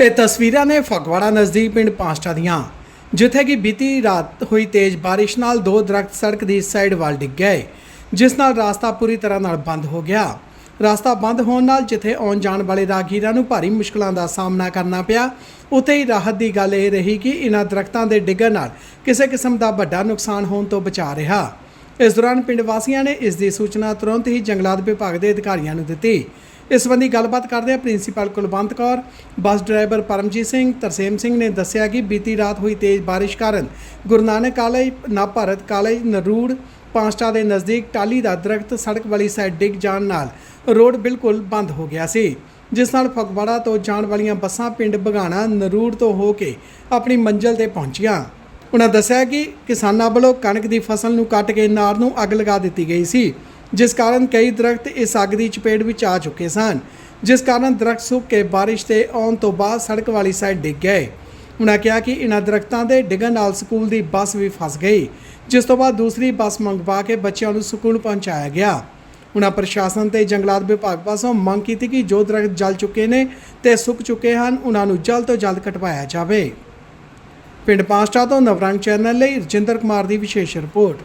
ਇਹ ਤਸਵੀਰਾਂ ਨੇ ਫਗਵਾੜਾ ਨਜ਼ਦੀਕ ਪਿੰਡ ਪਾਂਸਟਾ ਦੀਆਂ, ਜਿੱਥੇ ਕਿ ਬੀਤੀ ਰਾਤ ਹੋਈ ਤੇਜ਼ ਬਾਰਿਸ਼ ਨਾਲ ਦੋ ਦਰਖਤ ਸੜਕ ਦੀ ਸਾਈਡ ਵੱਲ ਡਿੱਗ ਗਏ, ਜਿਸ ਨਾਲ ਰਾਸਤਾ ਪੂਰੀ ਤਰ੍ਹਾਂ ਨਾਲ ਬੰਦ ਹੋ ਗਿਆ। ਰਸਤਾ ਬੰਦ ਹੋਣ ਨਾਲ ਜਿੱਥੇ ਆਉਣ ਜਾਣ ਵਾਲੇ ਰਾਹਗੀਰਾਂ ਨੂੰ ਭਾਰੀ ਮੁਸ਼ਕਲਾਂ ਦਾ ਸਾਹਮਣਾ ਕਰਨਾ ਪਿਆ, ਉੱਥੇ ਹੀ ਰਾਹਤ ਦੀ ਗੱਲ ਇਹ ਰਹੀ ਕਿ ਇਹਨਾਂ ਦਰਖਤਾਂ ਦੇ ਡਿੱਗਣ ਨਾਲ ਕਿਸੇ ਕਿਸਮ ਦਾ ਵੱਡਾ ਨੁਕਸਾਨ ਹੋਣ ਤੋਂ ਬਚਾ ਰਿਹਾ। ਇਸ ਦੌਰਾਨ ਪਿੰਡ ਵਾਸੀਆਂ ਨੇ ਇਸ ਦੀ ਸੂਚਨਾ ਤੁਰੰਤ ਹੀ ਜੰਗਲਾਤ ਵਿਭਾਗ ਦੇ ਅਧਿਕਾਰੀਆਂ ਨੂੰ ਦਿੱਤੀ। ਇਸ ਸੰਬੰਧੀ ਗੱਲਬਾਤ ਕਰਦਿਆਂ principal Kulwant Kaur. Bus driver Paramjit Singh, Tarsem Singh ਨੇ ਦੱਸਿਆ ਕਿ ਬੀਤੀ ਰਾਤ ਹੋਈ ਤੇਜ਼ ਬਾਰਿਸ਼ ਕਾਰਨ ਗੁਰੂ ਨਾਨਕ ਕਾਲਜ ਨਵਭਾਰਤ ਕਾਲਜ, ਨਰੂੜ, ਪਾਂਸਟਾ ਦੇ ਨਜ਼ਦੀਕ ਟਾਲੀ ਦਾ ਦਰਖਤ ਸੜਕ ਵਾਲੀ ਸਾਈਡ ਡਿੱਗ ਜਾਣ ਨਾਲ ਰੋਡ ਬਿਲਕੁਲ ਬੰਦ ਹੋ ਗਿਆ ਸੀ। ਜਿਸ ਨਾਲ ਫਗਵਾੜਾ ਤੋਂ ਜਾਣ ਵਾਲੀਆਂ ਬੱਸਾਂ ਪਿੰਡ ਬਗਾਣਾ ਨਰੂੜ ਤੋਂ ਹੋ ਕੇ ਆਪਣੀ ਮੰਜ਼ਿਲ ਤੇ ਪਹੁੰਚੀਆਂ। ਉਹਨਾਂ ਦੱਸਿਆ ਕਿ ਕਿਸਾਨਾਂ ਵੱਲੋਂ ਕਣਕ ਦੀ ਫਸਲ ਨੂੰ ਕੱਟ ਕੇ ਨਾੜ ਨੂੰ ਅੱਗ ਲਗਾ ਦਿੱਤੀ ਗਈ ਸੀ। ਜਿਸ ਕਾਰਨ ਕਈ ਦਰਖਤ ਇਸ ਅੱਗ ਦੀ ਚਪੇਟ ਵਿੱਚ ਆ ਚੁੱਕੇ ਸਨ। ਜਿਸ ਕਾਰਨ ਦਰਖਤ ਸੁੱਕ ਕੇ ਬਾਰਿਸ਼ ਤੇ ਆਉਣ ਤੋਂ ਬਾਅਦ ਸੜਕ ਵਾਲੀ ਸਾਈਡ ਡਿੱਗ ਗਏ। ਉਹਨਾਂ ਕਿਹਾ ਕਿ ਇਹਨਾਂ ਦਰਖਤਾਂ ਦੇ ਡਿੱਗਣ ਨਾਲ ਸਕੂਲ ਦੀ ਬੱਸ ਵੀ ਫਸ ਗਈ, ਜਿਸ ਤੋਂ ਬਾਅਦ ਦੂਸਰੀ ਬੱਸ ਮੰਗਵਾ ਕੇ ਬੱਚਿਆਂ ਨੂੰ ਸਕੂਲ ਪਹੁੰਚਾਇਆ ਗਿਆ। ਉਹਨਾਂ ਪ੍ਰਸ਼ਾਸਨ ਤੇ ਜੰਗਲਾਤ ਵਿਭਾਗ ਪਾਸੋਂ ਮੰਗ ਕੀਤੀ ਕਿ ਜੋ ਦਰਖਤ ਜਲ ਚੁੱਕੇ ਨੇ ਤੇ ਸੁੱਕ ਚੁੱਕੇ ਹਨ ਉਹਨਾਂ ਨੂੰ ਜਲਦ ਤੋਂ ਜਲਦ ਕਟਵਾਇਆ ਜਾਵੇ। ਪਿੰਡ ਪਾਸਟਾ ਤੋਂ ਨਵਰੰਗ ਚੈਨਲ ਲਈ ਰਜਿੰਦਰ ਕੁਮਾਰ ਦੀ ਵਿਸ਼ੇਸ਼ ਰਿਪੋਰਟ।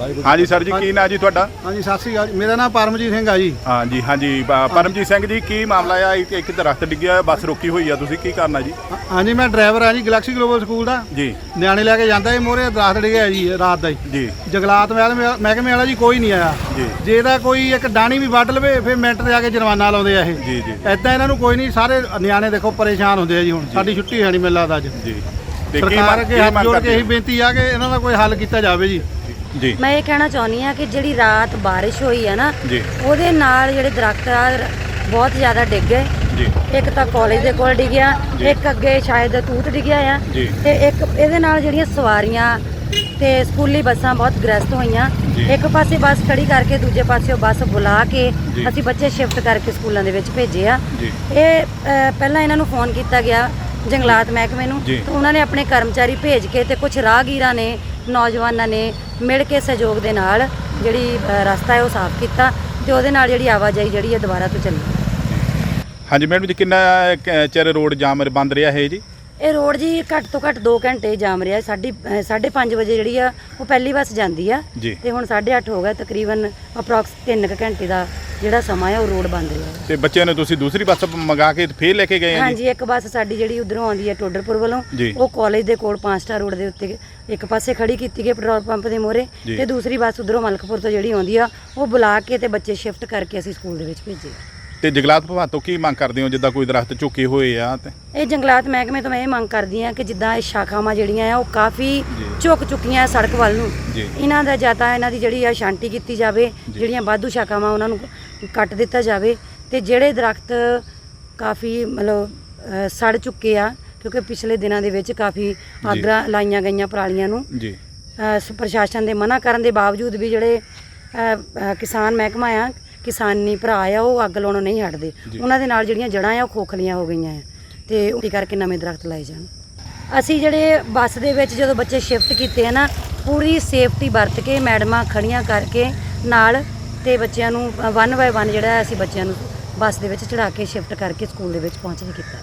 ਹਾਂਜੀ ਸਰ ਜੀ ਕੀ ਨਾਂ ਜੀ ਤੁਹਾਡਾ? ਹਾਂਜੀ ਸਤਿ ਸ੍ਰੀ ਅਕਾਲ। ਜੀ। ਮੇਰਾ ਨਾਮ ਪਰਮਜੀਤ ਸਿੰਘ ਆ ਜੀ। ਹਾਂਜੀ ਹਾਂਜੀ ਪ- ਪਰਮਜੀਤ ਸਿੰਘ ਜੀ ਕੀ ਮਾਮਲਾ ਆ? ਇੱਕ ਇੱਕ ਦਰਖਤ ਡਿੱਗਿਆ ਹੋਇਆ, ਬੱਸ ਰੋਕੀ ਹੋਈ ਆ ਤੁਸੀਂ ਕੀ ਕਰਨਾ ਜੀ? ਹਾਂ- ਹਾਂਜੀ ਮੈਂ ਡਰਾਈਵਰ ਆ ਜੀ ਗੈਲੈਕਸੀ ਗਲੋਬਲ ਸਕੂਲ ਦਾ। ਜੀ। ਨਿਆਣੇ ਲੈ ਕੇ ਜਾਂਦਾ ਇਹ ਮੋਰੇ ਦਰਖਤ ਡਿੱਗਿਆ ਜੀ ਰਾਤ ਦਾ ਹੀ। ਜੀ। ਜੰਗਲਾਤ ਮਹਿਕਮੇ ਮਹਿਕਮੇ ਵਾਲਾ ਜੀ ਕੋਈ ਨਹੀਂ ਆਇਆ। ਜੀ। ਜੇ ਇਹਦਾ ਕੋਈ ਇੱਕ ਡਾਣੀ ਵੀ ਵੱਢ ਲਵੇ ਫਿਰ ਮਿੰਟ ਤੇ ਆ ਕੇ ਜੁਰਮਾਨਾ ਲਾਉਂਦੇ ਆ ਇਹ। ਜੀ, ਜੀ। ਐਦਾਂ ਇਹਨਾਂ ਨੂੰ ਕੋਈ ਨਹੀਂ ਸਾਰੇ ਨਿਆਣੇ ਦੇਖੋ ਪਰੇਸ਼ਾਨ ਹੁੰਦੇ ਆ ਜੀ ਹੁਣ। ਸਾਡੀ ਛੁੱਟੀ ਹੈ ਨਹੀਂ ਮੈਨੂੰ ਲੱਗਦਾ ਅੱਜ। ਜੀ। ਤੇ ਕੀ ਸਰਕਾਰ ਮੰਗ- ਅੱਗੇ ਕੀ ਹੱਥ ਮੰਗ ਜੋੜ ਕੇ ਕਰਦੇ ਇਹੀ ਬੇਨਤੀ ਆ ਕਿ ਇਹਨਾਂ ਦਾ ਕੋਈ ਹੱਲ ਕੀਤਾ ਜਾਵੇ ਜੀ। ਜੀ ਮੈਂ ਇਹ ਕਹਿਣਾ ਚਾਹੁੰਦੀ ਆ ਕਿ ਜਿਹੜੀ ਰਾਤ ਬਾਰਿਸ਼ ਹੋਈ ਆ ਨਾ ਜੀ ਉਹਦੇ ਨਾਲ ਜਿਹੜੇ ਦਰਖਤ ਆ ਬਹੁਤ ਜ਼ਿਆਦਾ ਡਿੱਗ ਗਏ ਜੀ ਇੱਕ ਤਾਂ ਕਾਲਜ ਦੇ ਕੋਲ ਡਿੱਗਿਆ। ਇੱਕ ਅੱਗੇ ਸ਼ਾਇਦ ਤੂਤ ਡਿੱਗਿਆ ਆ। ਤੇ ਇੱਕ ਇਹਦੇ ਨਾਲ ਜਿਹੜੀਆਂ ਸਵਾਰੀਆਂ ਤੇ ਸਕੂਲੀ ਬੱਸਾਂ ਬਹੁਤ ਗ੍ਰਸਤ ਹੋਈਆਂ। ਇੱਕ ਪਾਸੇ ਬੱਸ ਖੜੀ ਕਰਕੇ ਦੂਜੇ ਪਾਸੇ ਬੱਸ ਬੁਲਾ ਕੇ। ਅਸੀਂ ਬੱਚੇ ਸ਼ਿਫਟ ਕਰਕੇ ਸਕੂਲਾਂ ਦੇ ਵਿੱਚ ਭੇਜੇ ਆ ਇਹ ਪਹਿਲਾਂ ਇਹਨਾਂ ਨੂੰ ਫੋਨ ਕੀਤਾ ਗਿਆ ਜੰਗਲਾਤ ਮਹਿਕਮੇ ਨੂੰ। ਤੇ ਉਹਨਾਂ ਨੇ ਆਪਣੇ ਕਰਮਚਾਰੀ ਭੇਜ ਕੇ ਤੇ ਕੁਝ ਰਾਹਗੀਰਾਂ ਨੇ ਨੌਜਵਾਨਾਂ ਨੇ ਮਿਲ ਕੇ ਸਹਿਯੋਗ ਦੇ ਨਾਲ ਜਿਹੜੀ ਰਸਤਾ ਹੈ ਉਹ ਸਾਫ਼ ਕੀਤਾ ਤੇ ਉਹਦੇ ਨਾਲ ਜਿਹੜੀ ਆਵਾਜਾਈ ਜਿਹੜੀ ਹੈ ਦੁਬਾਰਾ ਤੋਂ ਚੱਲੀ। ਹਾਂਜੀ, ਮੈਡਮ ਜੀ, ਕਿੰਨਾ ਚਿਰ ਰੋਡ ਜਾਮ ਬੰਦ ਰਿਹਾ ਹੈ ਜੀ? ਇਹ ਰੋਡ ਜੀ ਘੱਟ ਤੋਂ ਘੱਟ 2 ਘੰਟੇ ਜਾਮ ਰਿਹਾ ਸਾਡੀ 5:30 ਵਜੇ ਜਿਹੜੀ ਆ ਉਹ ਪਹਿਲੀ ਬੱਸ ਜਾਂਦੀ ਆ ਜੀ। ਤੇ ਹੁਣ 8:30 ਹੋ ਗਿਆ ਤਕਰੀਬਨ ਅਪਰੋਕਸ 3 ਘੰਟੇ ਦਾ ਜਿਹੜਾ ਸਮਾਂ ਹੈ ਉਹ ਰੋਡ ਬੰਦ ਰਿਹਾ ਤੇ ਬੱਚਿਆਂ ਨੂੰ ਤੁਸੀਂ ਦੂਸਰੀ ਬੱਸ ਮੰਗਾ ਕੇ ਫੇਰ ਲੈ ਕੇ ਗਏ ਆ ਜੀ ਹਾਂਜੀ ਇੱਕ ਬੱਸ ਸਾਡੀ ਜਿਹੜੀ ਉਧਰੋਂ ਆਉਂਦੀ ਹੈ ਟੋਡਰਪੁਰ ਵੱਲੋਂ ਜੀ। ਉਹ ਕਾਲਜ ਦੇ ਕੋਲ 5 ਸਟਾਰ ਰੋਡ ਦੇ ਉੱਤੇ ਇੱਕ ਪਾਸੇ ਖੜੀ ਕੀਤੀ ਗਈ ਪੈਟਰੋਲ ਪੰਪ ਦੇ ਮੋਹਰੇ ਜੀ। ਤੇ ਦੂਸਰੀ ਬੱਸ ਉਧਰੋਂ ਮਲਕਪੁਰ ਤੋਂ ਜਿਹੜੀ ਆਉਂਦੀ ਆ ਉਹ ਬੁਲਾ ਕੇ ਤੇ ਬੱਚੇ ਸ਼ਿਫਟ ਕਰਕੇ ਅਸੀਂ ਸਕੂਲ ਦੇ ਵਿੱਚ ਭੇਜੇ ਤੇ ਜੰਗਲਾਤ ਵਿਭਾਗ ਤੋਂ ਕੀ ਮੰਗ ਕਰਦੇ ਹੋ ਜਿੱਦਾਂ ਕੋਈ ਦਰਖਤ ਝੁਕੇ ਹੋਏ ਆ ਤੇ? ਇਹ ਜੰਗਲਾਤ ਮਹਿਕਮੇ ਤੋਂ ਮੈਂ ਇਹ ਮੰਗ ਕਰਦੀ ਹਾਂ ਕਿ ਜਿੱਦਾਂ ਇਹ ਸ਼ਾਖਾਵਾਂ ਜਿਹੜੀਆਂ ਆ ਉਹ ਕਾਫੀ। ਝੁਕ ਚੁੱਕੀਆਂ ਸੜਕ ਵੱਲ ਨੂੰ। ਜੀ। ਇਹਨਾਂ ਦਾ ਜਾਂ ਤਾਂ ਇਹਨਾਂ ਦੀ ਜਿਹੜੀ ਆ ਸ਼ਾਂਤੀ ਕੀਤੀ ਜਾਵੇ ਜਿਹੜੀਆਂ ਵਾਧੂ ਸ਼ਾਖਾਵਾਂ ਉਹਨਾਂ ਨੂੰ ਕੱਟ ਦਿੱਤਾ ਜਾਵੇ ਤੇ ਜਿਹੜੇ ਦਰਖਤ ਕਾਫੀ ਮਤਲਬ ਅ, ਸੜ ਚੁੱਕੇ ਆ ਕਿਉਂਕਿ ਪਿਛਲੇ ਦਿਨਾਂ ਦੇ ਵਿੱਚ ਕਾਫੀ ਆਗਰਾ ਲਾਈਆਂ ਗਈਆਂ ਪਰਾਲੀਆਂ ਨੂੰ। ਜੀ। ਅ, ਸ- ਪ੍ਰਸ਼ਾਸਨ ਦੇ ਮਨਾ ਕਰਨ ਦੇ ਬਾਵਜੂਦ ਵੀ ਜਿਹੜੇ ਅ, ਅ, ਕਿਸਾਨ ਮਹਿਕਮਾ ਆ ਕਿਸਾਨੀ ਭਰਾ ਆ ਉਹ ਅੱਗ ਲਾਉਣੋਂ ਨਹੀਂ ਹਟਦੇ। ਉਹਨਾਂ ਦੇ ਨਾਲ ਜਿਹੜੀਆਂ ਜੜਾਂ ਆ ਉਹ ਖੋਖਲੀਆਂ ਹੋ ਗਈਆਂ ਆ। ਤੇ ਉਹ ਕਰਕੇ ਨਵੇਂ ਦਰਖਤ ਲਾਏ ਜਾਣ। ਅਸੀਂ ਜਿਹੜੇ ਬੱਸ ਦੇ ਵਿੱਚ ਜਦੋਂ ਬੱਚੇ ਸ਼ਿਫਟ ਕੀਤੇ ਆ ਨਾ ਪੂਰੀ ਸੇਫਟੀ ਵਰਤ ਕੇ ਮੈਡਮਾਂ ਖੜੀਆਂ ਕਰਕੇ ਨਾਲ ਤੇ ਬੱਚਿਆਂ ਨੂੰ ਵਨ ਬਾਏ ਵਨ ਜਿਹੜਾ ਅਸੀਂ ਬੱਚਿਆਂ ਨੂੰ ਬੱਸ ਦੇ ਵਿੱਚ ਚੜਾ ਕੇ ਸ਼ਿਫਟ ਕਰਕੇ ਸਕੂਲ ਦੇ ਵਿੱਚ ਪਹੁੰਚਦੇ ਕੀਤਾ।